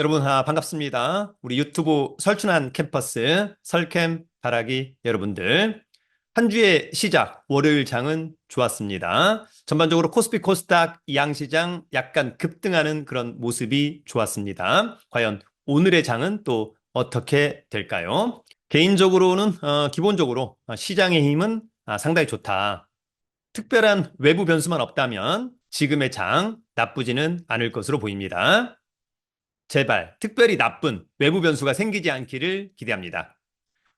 여러분 아, 반갑습니다. 우리 유튜브 설춘한 캠퍼스 설캠 바라기 여러분들 한 주의 시작 월요일 장은 좋았습니다. 전반적으로 코스피 코스닥 양시장 약간 급등하는 그런 모습이 좋았습니다. 과연 오늘의 장은 또 어떻게 될까요? 개인적으로는 어, 기본적으로 어, 시장의 힘은 아, 상당히 좋다. 특별한 외부 변수만 없다면 지금의 장 나쁘지는 않을 것으로 보입니다. 제발 특별히 나쁜 외부 변수가 생기지 않기를 기대합니다.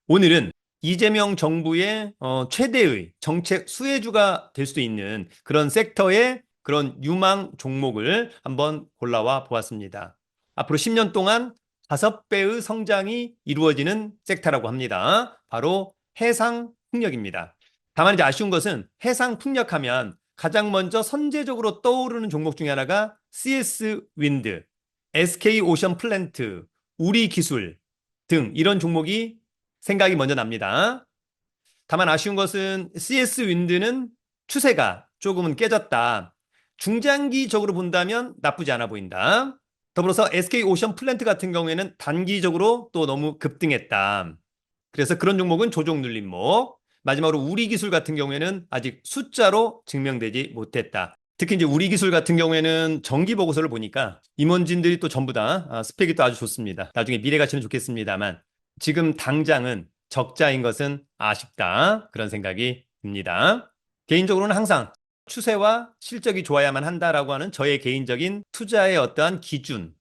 오늘은 이재명 정부의 어, 최대의 정책 수혜주가 될 수도 있는 그런 섹터의 그런 유망 종목을 한번 골라와 보았습니다. 앞으로 10년 동안 다섯 배의 성장이 이루어지는 섹터라고 합니다. 바로 해상 풍력입니다. 다만 이제 아쉬운 것은 해상 풍력하면 가장 먼저 선제적으로 떠오르는 종목 중에 하나가 CS 윈드, SK 오션 플랜트, 우리 기술 등 이런 종목이 생각이 먼저 납니다. 다만 아쉬운 것은 CS 윈드는 추세가 조금은 깨졌다. 중장기적으로 본다면 나쁘지 않아 보인다. 더불어서 SK 오션 플랜트 같은 경우에는 단기적으로 또 너무 급등했다. 그래서 그런 종목은 조정 눌림목. 마지막으로 우리 기술 같은 경우에는 아직 숫자로 증명되지 못했다. 특히 이제 우리 기술 같은 경우에는 정기 보고서를 보니까 임원진들이 또 전부 다 아, 스펙이 또 아주 좋습니다. 나중에 미래 가치는 좋겠습니다만 지금 당장은 적자인 것은 아쉽다. 그런 생각이 듭니다. 개인적으로는 항상 추세와 실적이 좋아야만 한다라고 하는 저의 개인적인 투자의 어떠한 기준.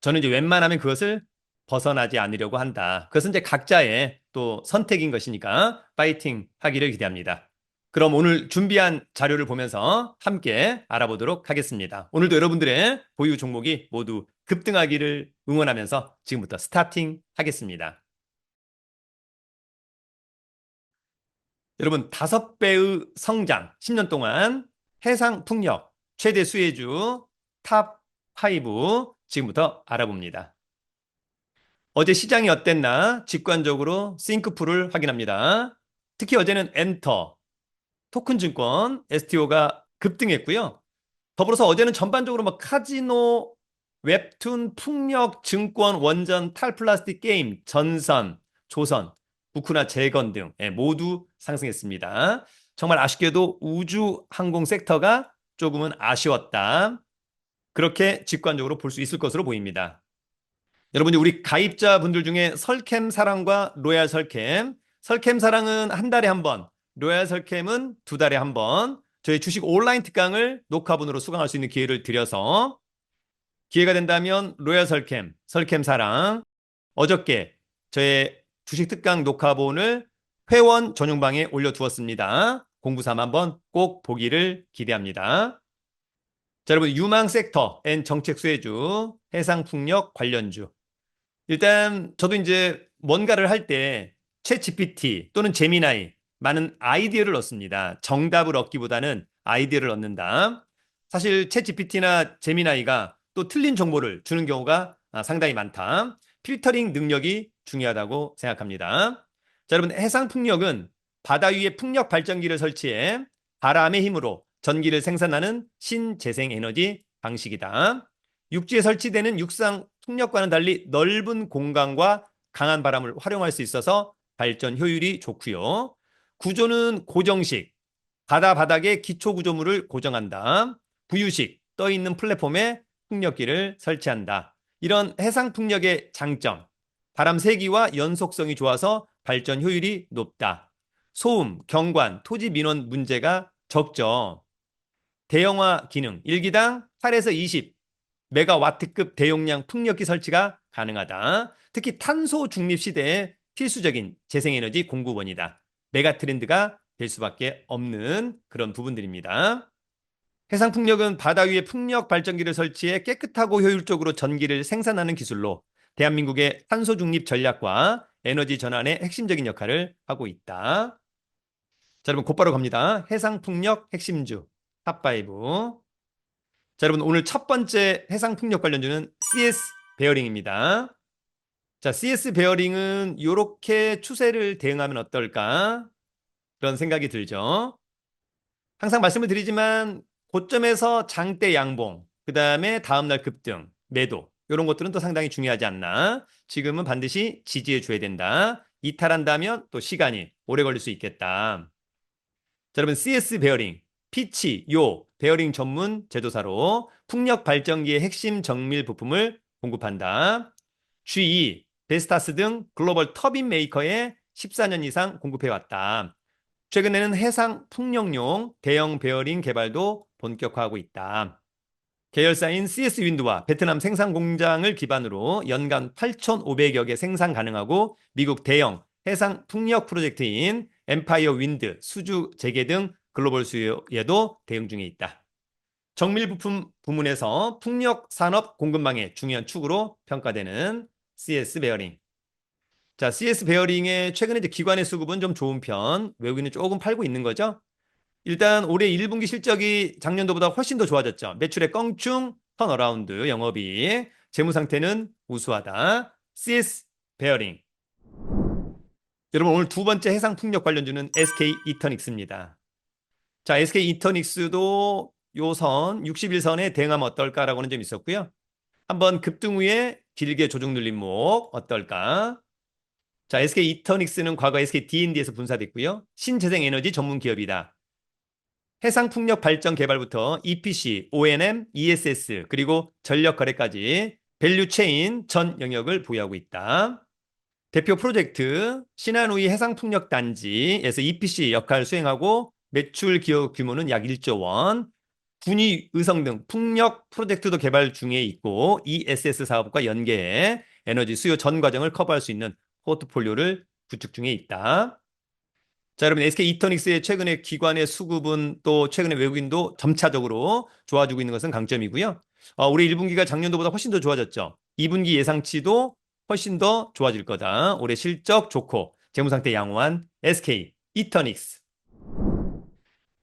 저는 이제 웬만하면 그것을 벗어나지 않으려고 한다. 그것은 이제 각자의 또 선택인 것이니까 파이팅 하기를 기대합니다. 그럼 오늘 준비한 자료를 보면서 함께 알아보도록 하겠습니다. 오늘도 여러분들의 보유 종목이 모두 급등하기를 응원하면서 지금부터 스타팅 하겠습니다. 여러분, 다섯 배의 성장, 10년 동안 해상 풍력 최대 수혜주 탑 5 지금부터 알아봅니다. 어제 시장이 어땠나 직관적으로 싱크풀을 확인합니다. 특히 어제는 엔터, 토큰 증권, STO가 급등했고요. 더불어서 어제는 전반적으로 뭐 카지노, 웹툰, 풍력, 증권, 원전, 탈플라스틱 게임, 전선, 조선, 부쿠나 재건 등 예, 모두 상승했습니다. 정말 아쉽게도 우주 항공 섹터가 조금은 아쉬웠다. 그렇게 직관적으로 볼 수 있을 것으로 보입니다. 여러분이 우리 가입자분들 중에 설캠 사랑과 로얄 설캠, 설캠 사랑은 한 달에 한 번, 로얄 설캠은 두 달에 한 번 저희 주식 온라인 특강을 녹화분으로 수강할 수 있는 기회를 드려서 기회가 된다면 로얄 설캠, 설캠 사랑 어저께 저의 주식 특강 녹화본을 회원 전용방에 올려두었습니다. 공부 삼아 한번 꼭 보기를 기대합니다. 자, 여러분 유망 섹터 N 정책 수혜주, 해상 풍력 관련주. 일단 저도 이제 뭔가를 할 때챗 GPT 또는 제미나이 많은 아이디어를 넣습니다. 정답을 얻기보다는 아이디어를 얻는다. 사실 챗 GPT나 제미나이가 또 틀린 정보를 주는 경우가 아, 상당히 많다. 필터링 능력이 중요하다고 생각합니다. 자, 여러분 해상 풍력은 바다 위에 풍력 발전기를 설치해 바람의 힘으로 전기를 생산하는 신재생 에너지 방식이다. 육지에 설치되는 육상 풍력과는 달리 넓은 공간과 강한 바람을 활용할 수 있어서 발전 효율이 좋고요. 구조는 고정식, 바다 바닥에 기초 구조물을 고정한다. 부유식, 떠 있는 플랫폼에 풍력기를 설치한다. 이런 해상 풍력의 장점, 바람 세기와 연속성이 좋아서 발전 효율이 높다. 소음, 경관, 토지 민원 문제가 적죠. 대형화 기능, 1기당 8에서 20 메가와트급 대용량 풍력기 설치가 가능하다. 특히 탄소 중립 시대에 필수적인 재생에너지 공급원이다. 메가 트렌드가 될 수밖에 없는 그런 부분들입니다. 해상 풍력은 바다 위에 풍력 발전기를 설치해 깨끗하고 효율적으로 전기를 생산하는 기술로 대한민국의 탄소 중립 전략과 에너지 전환의 핵심적인 역할을 하고 있다. 자, 여러분 곧바로 갑니다. 해상 풍력 핵심주 탑5. 자, 여러분 오늘 첫 번째 해상 풍력 관련주는 CS 베어링입니다. 자, CS 베어링은 이렇게 추세를 대응하면 어떨까? 그런 생각이 들죠. 항상 말씀을 드리지만 고점에서 장대 양봉, 그 다음에 다음날 급등, 매도 이런 것들은 또 상당히 중요하지 않나. 지금은 반드시 지지해 줘야 된다. 이탈한다면 또 시간이 오래 걸릴 수 있겠다. 자, 여러분 CS 베어링, 피치, 요 베어링 전문 제조사로 풍력 발전기의 핵심 정밀 부품을 공급한다. GE, 베스타스 등 글로벌 터빈 메이커에 14년 이상 공급해 왔다. 최근에는 해상 풍력용 대형 베어링 개발도 본격화하고 있다. 계열사인 CS 윈드와 베트남 생산 공장을 기반으로 연간 8,500여 개 생산 가능하고 미국 대형 해상 풍력 프로젝트인 엠파이어 윈드, 수주 재개 등 글로벌 수요에도 대응 중에 있다. 정밀 부품 부문에서 풍력 산업 공급망의 중요한 축으로 평가되는 CS 베어링. 자, CS 베어링의 최근에 이제 기관의 수급은 좀 좋은 편, 외국인은 조금 팔고 있는 거죠. 일단 올해 1분기 실적이 작년도보다 훨씬 더 좋아졌죠. 매출의 껑충 턴어라운드 영업이 재무 상태는 우수하다. CS 베어링. 여러분 오늘 두 번째 해상 풍력 관련주는 SK 이터닉스입니다. 자, SK 이터닉스도 요선 61선에 대응하면 어떨까라고 하는 점이 있었고요. 한번 급등 후에 길게 조정 눌린 목 어떨까? 자, SK 이터닉스는 과거 SK D&D에서 분사됐고요. 신재생 에너지 전문 기업이다. 해상 풍력 발전 개발부터 EPC, O&M, ESS 그리고 전력 거래까지 밸류 체인 전 영역을 보유하고 있다. 대표 프로젝트 신한우이 해상 풍력 단지에서 EPC 역할을 수행하고 매출 기업 규모는 약 1조 원. 군위 의성 등 풍력 프로젝트도 개발 중에 있고 ESS 사업과 연계해 에너지 수요 전 과정을 커버할 수 있는 포트폴리오를 구축 중에 있다. 자, 여러분 SK 이터닉스의 최근의 기관의 수급은 또 최근에 외국인도 점차적으로 좋아지고 있는 것은 강점이고요. 어, 올해 1분기가 작년도보다 훨씬 더 좋아졌죠. 2분기 예상치도 훨씬 더 좋아질 거다. 올해 실적 좋고 재무 상태 양호한 SK 이터닉스.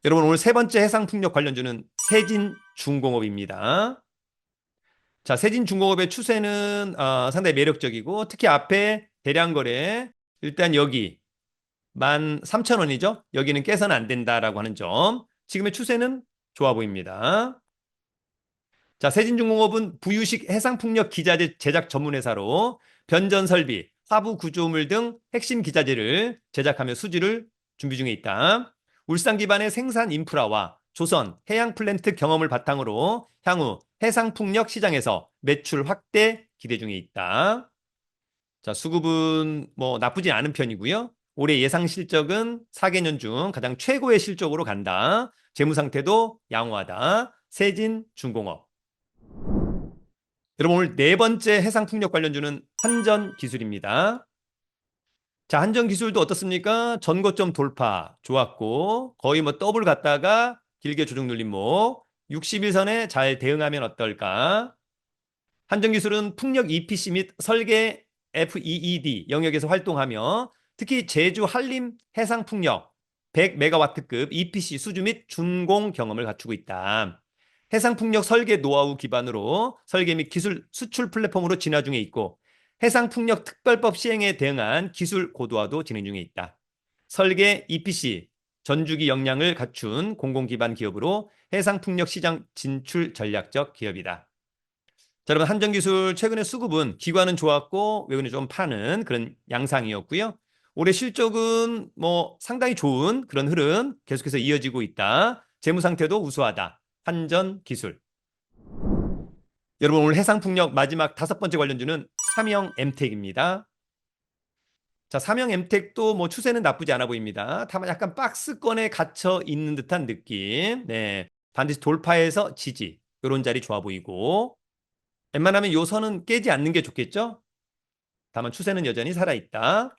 여러분 오늘 세 번째 해상 풍력 관련주는 세진 중공업입니다. 자, 세진 중공업의 추세는 어, 상당히 매력적이고 특히 앞에 대량 거래 일단 여기 13,000원이죠. 여기는 깨서는 안 된다라고 하는 점. 지금의 추세는 좋아 보입니다. 자, 세진중공업은 부유식 해상풍력 기자재 제작 전문 회사로 변전 설비, 하부 구조물 등 핵심 기자재를 제작하며 수주를 준비 중에 있다. 울산 기반의 생산 인프라와 조선 해양 플랜트 경험을 바탕으로 향후 해상 풍력 시장에서 매출 확대 기대 중에 있다. 자, 수급은 뭐 나쁘지 않은 편이고요. 올해 예상 실적은 4개년 중 가장 최고의 실적으로 간다. 재무 상태도 양호하다. 세진 중공업. 여러분 오늘 네 번째 해상 풍력 관련주는 한전 기술입니다. 자, 한전 기술도 어떻습니까? 전고점 돌파 좋았고 거의 뭐 더블 갔다가 길게 조정 눌린 목 61선에 잘 대응하면 어떨까? 한전 기술은 풍력 EPC 및 설계 FEED 영역에서 활동하며 특히 제주 한림 해상 풍력 100메가와트급 EPC 수주 및 준공 경험을 갖추고 있다. 해상 풍력 설계 노하우 기반으로 설계 및 기술 수출 플랫폼으로 진화 중에 있고 해상 풍력 특별법 시행에 대응한 기술 고도화도 진행 중에 있다. 설계 EPC 전주기 역량을 갖춘 공공 기반 기업으로 해상 풍력 시장 진출 전략적 기업이다. 자, 여러분 한전기술 최근에 수급은 기관은 좋았고 외국인이 좀 파는 그런 양상이었고요. 올해 실적은 뭐 상당히 좋은 그런 흐름 계속해서 이어지고 있다. 재무 상태도 우수하다. 한전 기술. 여러분 오늘 해상풍력 마지막 다섯 번째 관련주는 삼형 엠텍입니다. 자, 삼형 엠텍도 뭐 추세는 나쁘지 않아 보입니다. 다만 약간 박스권에 갇혀 있는 듯한 느낌. 네. 반드시 돌파해서 지지. 이런 자리 좋아 보이고. 웬만하면 요 선은 깨지 않는 게 좋겠죠? 다만 추세는 여전히 살아있다.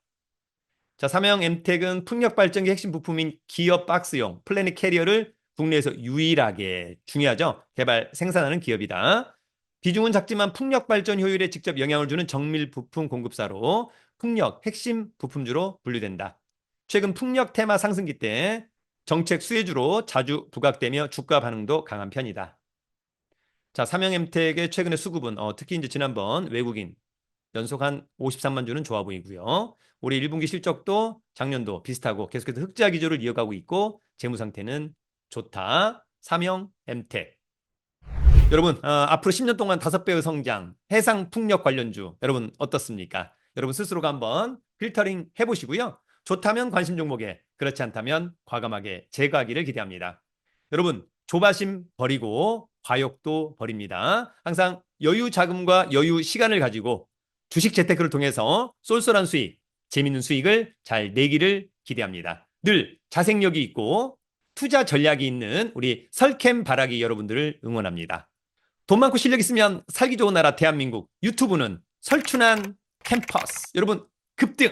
자, 삼형 엠텍은 풍력 발전기 핵심 부품인 기업 박스용 플래닛 캐리어를 국내에서 유일하게 중요하죠. 개발 생산하는 기업이다. 비중은 작지만 풍력 발전 효율에 직접 영향을 주는 정밀 부품 공급사로 풍력 핵심 부품주로 분류된다. 최근 풍력 테마 상승기 때 정책 수혜주로 자주 부각되며 주가 반응도 강한 편이다. 자, 삼형엠텍의 최근의 수급은 어, 특히 이제 지난번 외국인 연속 한 53만 주는 좋아 보이고요. 올해 1분기 실적도 작년도 비슷하고 계속해서 흑자 기조를 이어가고 있고 재무 상태는 좋다. 삼형 엠텍. 여러분, 어, 앞으로 10년 동안 다섯 배의 성장, 해상 풍력 관련주, 여러분 어떻습니까? 여러분 스스로가 한번 필터링 해보시고요. 좋다면 관심 종목에, 그렇지 않다면 과감하게 제거하기를 기대합니다. 여러분, 조바심 버리고 과욕도 버립니다. 항상 여유 자금과 여유 시간을 가지고 주식 재테크를 통해서 쏠쏠한 수익, 재밌는 수익을 잘 내기를 기대합니다. 늘 자생력이 있고 투자 전략이 있는 우리 설캠 바라기 여러분들을 응원합니다. 돈 많고 실력 있으면 살기 좋은 나라 대한민국. 유튜브는 설춘한 캠퍼스. 여러분 급등